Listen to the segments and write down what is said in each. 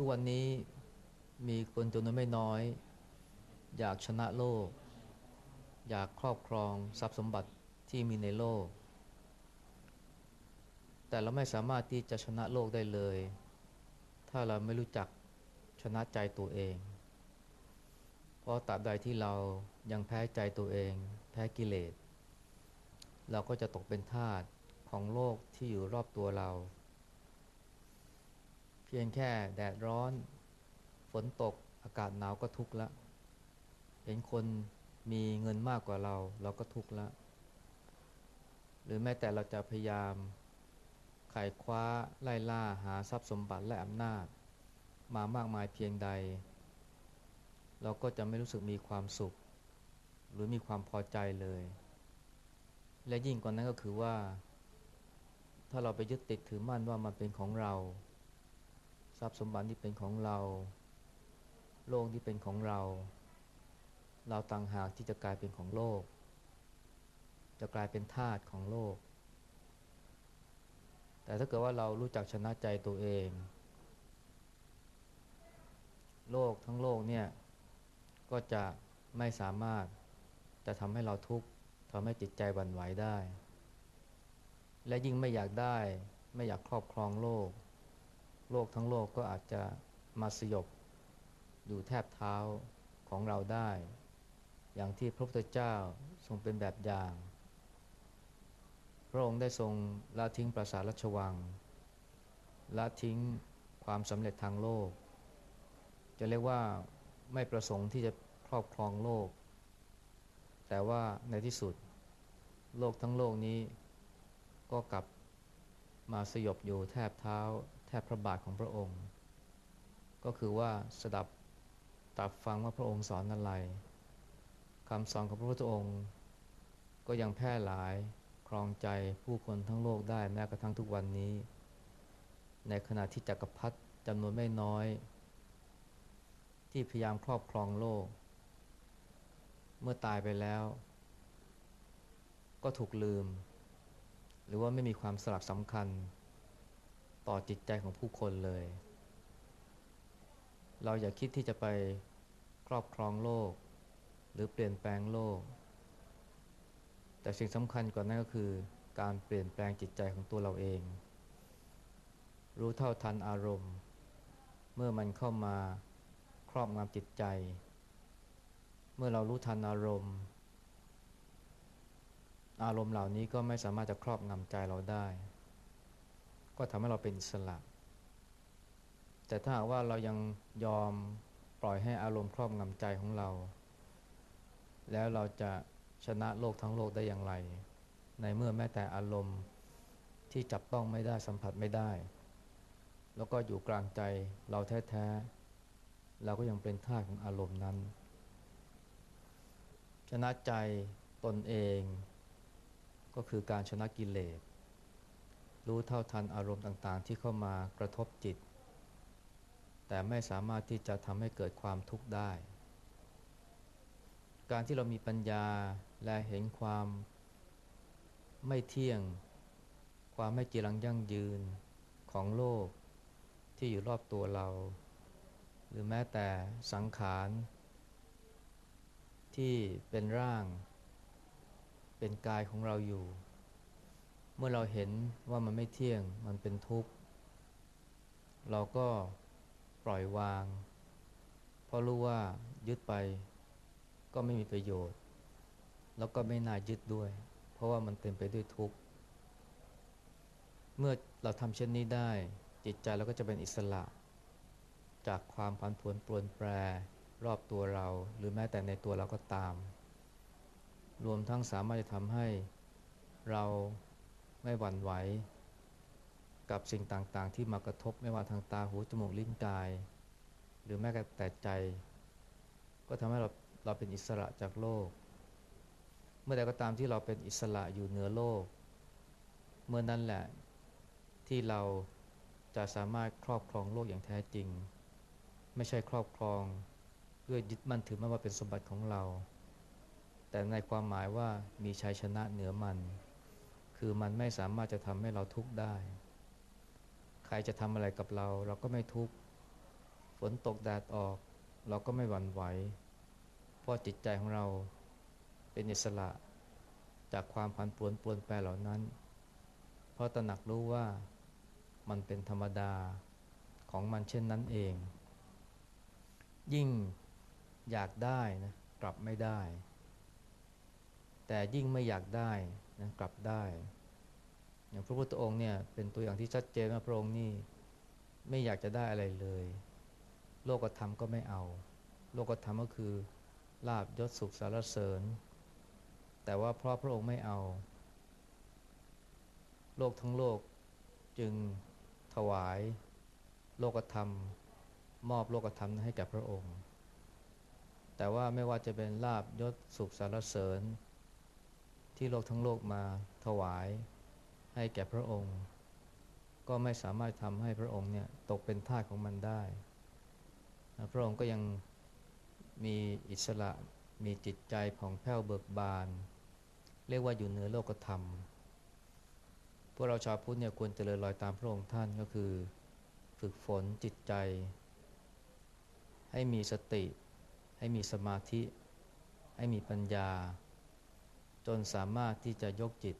ทุกวันนี้มีคนจำนวนไม่น้อย อยากชนะโลก อยากครอบครองทรัพย์สมบัติที่มีในโลก แต่เราไม่สามารถที่จะชนะโลกได้เลย ถ้าเราไม่รู้จักชนะใจตัวเอง เพราะตราบใดที่เรายังแพ้ใจตัวเอง แพ้กิเลส เราก็จะตกเป็นทาสของโลกที่อยู่รอบตัวเรา เพียงแค่แดดร้อน ฝนตกอากาศหนาวก็ทุกข์ละเห็นคนมีเงินมากกว่าเรา เราก็ทุกข์ละหรือแม้แต่เราจะพยายามไขว่คว้าไล่ล่าหาทรัพย์สมบัติและอำนาจ มามากมายเพียงใด เราก็จะไม่รู้สึกมีความสุข หรือมีความพอใจเลย และยิ่งกว่านั้นก็คือว่า ถ้าเราไปยึดติดถือมั่นว่ามันเป็นของเรา ทรัพย์สมบัติที่เป็นของเรา โลกที่เป็นของเรา เราต่างหากที่จะกลายเป็นของโลก จะกลายเป็นทาสของโลก แต่ถ้าเกิดว่าเรารู้จักชนะใจตัวเอง โลกทั้งโลกเนี่ย ก็จะไม่สามารถจะทำให้เราทุกข์ทำให้จิตใจวั่นไหวได้ และยิ่งไม่อยากได้ ไม่อยากครอบครองโลก โลกทั้งโลกก็อาจจะมาสยบอยู่แทบเท้าของเราได้ อย่างที่พระพุทธเจ้าทรงเป็นแบบอย่าง พระองค์ได้ทรงละทิ้งปราสาทราชวังละทิ้งความสำเร็จทางโลก จะเรียกว่าไม่ประสงค์ที่จะครอบครองโลก แต่ว่าในที่สุด โลกทั้งโลกนี้ก็กลับมาสยบอยู่แทบเท้า แทบพระบาทของพระองค์ ก็คือว่าสดับตับฟังว่าพระองค์สอนอะไรคำสอนของพระพุทธองค์ ก็ยังแพร่หลายครองใจผู้คนทั้งโลกได้แม้กระทั่งทุกวันนี้ ในขณะที่จักรพรรดิจำนวนไม่น้อย ที่พยายามครอบครองโลก เมื่อตายไปแล้ว ก็ถูกลืม หรือว่าไม่มีความสลักสำคัญ ต่อจิตใจของผู้คนเลย เราอย่าคิดที่จะไปครอบครองโลก หรือเปลี่ยนแปลงโลก แต่สิ่งสำคัญกว่านั้นก็คือ การเปลี่ยนแปลงจิตใจของตัวเราเอง รู้เท่าทันอารมณ์ เมื่อมันเข้ามาครอบงำจิตใจ เมื่อเรารู้ทันอารมณ์ อารมณ์เหล่านี้ก็ไม่สามารถจะครอบงำใจเราได้ ก็ทำให้เราเป็นอิสระ แต่ถ้าหากว่าเรายังยอมปล่อยให้อารมณ์ครอบงำใจของเรา แล้วเราจะชนะโลกทั้งโลกได้อย่างไร ในเมื่อแม้แต่อารมณ์ที่จับต้องไม่ได้สัมผัสไม่ได้ แล้วก็อยู่กลางใจเราแท้ๆเราก็ยังเป็นท่าของอารมณ์นั้น ชนะใจตนเอง ก็คือการชนะกิเลส รู้เท่าทันอารมณ์ต่างๆ ที่เข้ามากระทบจิต แต่ไม่สามารถที่จะทำให้เกิดความทุกข์ได้ การที่เรามีปัญญาและเห็นความไม่เที่ยง ความไม่จีรังยั่งยืนของโลกที่อยู่รอบตัวเรา หรือแม้แต่สังขารที่เป็นร่าง เป็นกายของเราอยู่ เมื่อเราเห็นว่ามันไม่เที่ยง มันเป็นทุกข์ เราก็ปล่อยวาง เพราะรู้ว่ายึดไปก็ไม่มีประโยชน์ แล้วก็ไม่น่ายึดด้วย เพราะว่ามันเต็มไปด้วยทุกข์ เมื่อเราทำเช่นนี้ได้ จิตใจเราก็จะเป็นอิสระ จากความพันผวนปรวนแปรรอบตัวเรา หรือแม้แต่ในตัวเราก็ตาม รวมทั้งสามารถจะทำให้เรา ไม่หวั่นไหว กับสิ่งต่างๆ ที่มากระทบไม่ว่าทางตาหูจมูกลิ้นกาย หรือแม้แต่ใจ ก็ทำให้เราเราเป็นอิสระจากโลก เมื่อใดก็ตามที่เราเป็นอิสระอยู่เหนือโลก เมื่อนั้นแหละที่เราจะสามารถครอบครองโลกอย่างแท้จริง ไม่ใช่ครอบครองเพื่อยึดมั่นถือมั่นว่าเป็นสมบัติของเรา แต่ในความหมายว่ามีชัยชนะเหนือมัน คือมันไม่สามารถจะทำให้เราทุกข์ได้ ใครจะทำอะไรกับเรา เราก็ไม่ทุกข์ ฝนตกแดดออก เราก็ไม่หวั่นไหว เพราะจิตใจของเราเป็นอิสระจากความผันปวนปวนแปรเหล่านั้น เพราะตระหนักรู้ว่ามันเป็นธรรมดาของมันเช่นนั้นเอง ยิ่งอยากได้นะกลับไม่ได้ แต่ยิ่งไม่อยากได้ นะกลับได้ อย่างพระพุทธองค์เนี่ยเป็นตัวอย่างที่ชัดเจนว่าพระองค์นี่ไม่อยากจะได้อะไรเลย โลกธรรมก็ไม่เอา โลกธรรมก็คือลาบยศสุขสารเสริญ แต่ว่าเพราะพระองค์ไม่เอา โลกทั้งโลกจึงถวาย โลกธรรม มอบโลกธรรมให้แก่พระองค์ แต่ว่าไม่ว่าจะเป็นลาบยศสุขสารเสริญ ที่โลกทั้งโลกมาถวายให้แก่พระองค์ ก็ไม่สามารถทำให้พระองค์เนี่ยตกเป็นทาสของมันได้ พระองค์ก็ยังมีอิสระมีจิตใจผ่องแผ้วเบิกบาน เรียกว่าอยู่เหนือโลกธรรม พวกเราชาวพุทธเนี่ยควรเจริญรอยตามพระองค์ท่านก็คือ ฝึกฝนจิตใจ ให้มีสติ ให้มีสมาธิ ให้มีปัญญา จนสามารถที่จะยกจิต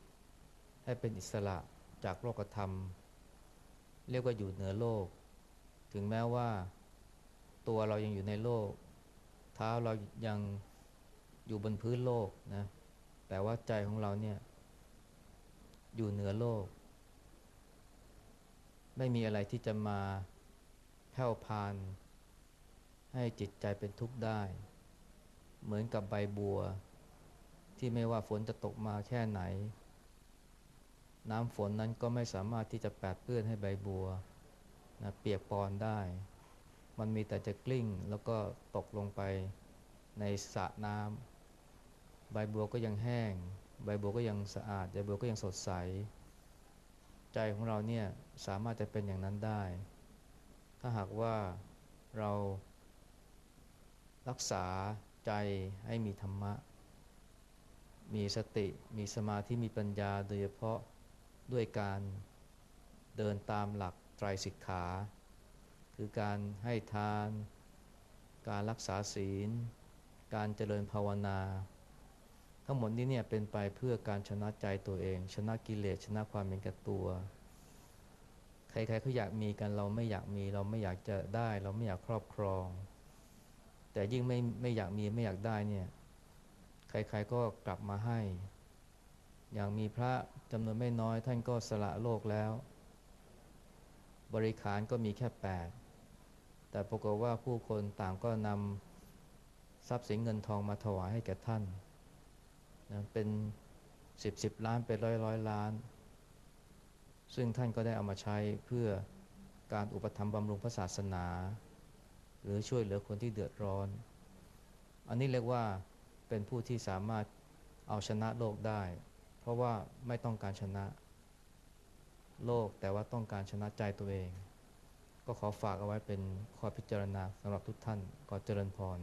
ให้เป็นอิสระจากโลกธรรม เรียกว่าอยู่เหนือโลก ถึงแม้ว่าตัวเรายังอยู่ในโลก เท้าเรายังอยู่บนพื้นโลกนะแต่ว่าใจของเราเนี่ยอยู่เหนือโลก ไม่มีอะไรที่จะมาแผ่วพาน ให้จิตใจเป็นทุกข์ได้ เหมือนกับใบบัว ที่ไม่ว่าฝนจะตกมาแค่ไหน น้ำฝนนั้นก็ไม่สามารถที่จะแปดเปื้อนให้ใบบัวนะเปียกปอนได้ มันมีแต่จะกลิ้งแล้วก็ตกลงไปในสระน้ำใบบัวก็ยังแห้ง ใบบัวก็ยังสะอาด ใบบัวก็ยังสดใส ใจของเราเนี่ยสามารถจะเป็นอย่างนั้นได้ ถ้าหากว่าเรารักษาใจให้มีธรรมะ มีสติมีสมาธิมีปัญญาโดยเฉพาะด้วยการเดินตามหลักไตรสิกขา คือการให้ทาน การรักษาศีล การเจริญภาวนา ทั้งหมดนี้เนี่ยเป็นไปเพื่อการชนะใจตัวเอง ชนะกิเลสชนะความเป็นแก่ตัว ใครๆเขาอยากมีกันเราไม่อยากมี เราไม่อยากจะได้ เราไม่อยากครอบครอง แต่ยิ่งไม่ไม่อยากมีไม่อยากได้เนี่ย ใครๆก็กลับมาให้ อย่างมีพระจำนวนไม่น้อยท่านก็สละโลกแล้ว บริขารก็มีแค่แปดแต่ปรากฏว่าผู้คนต่างก็นำทรัพย์สินเงินทองมาถวายให้แก่ท่านนะเป็นสิบสิบล้านเป็นร้อยร้อยล้าน ซึ่งท่านก็ได้เอามาใช้เพื่อการอุปถัมภ์บำรุงพระศาสนา หรือช่วยเหลือคนที่เดือดร้อน อันนี้เรียกว่า เป็นผู้ที่สามารถเอาชนะโลกได้ เพราะว่าไม่ต้องการชนะ โลกแต่ว่าต้องการชนะใจตัวเอง ก็ขอฝากเอาไว้เป็นข้อพิจารณาสำหรับทุกท่านขอเจริญพร